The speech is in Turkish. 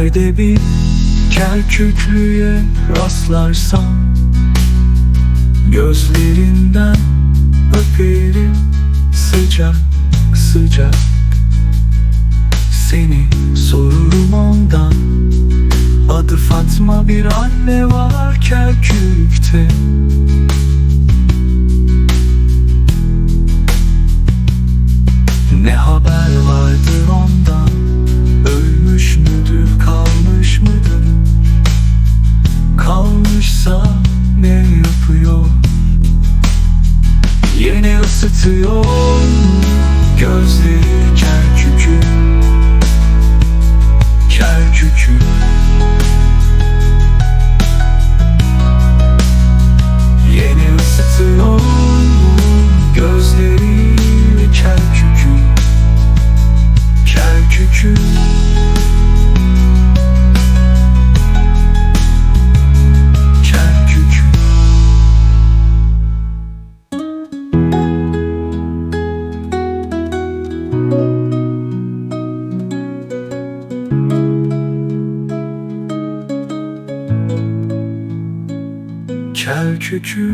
Nerede bir kel kükrüye rastlarsam Gözlerinden öperim sıcak sıcak. Seni sorurum ondan Adı Fatma bir anne var Kerkük'te. Ne haber vardır ondan Yeni Kerkük'ü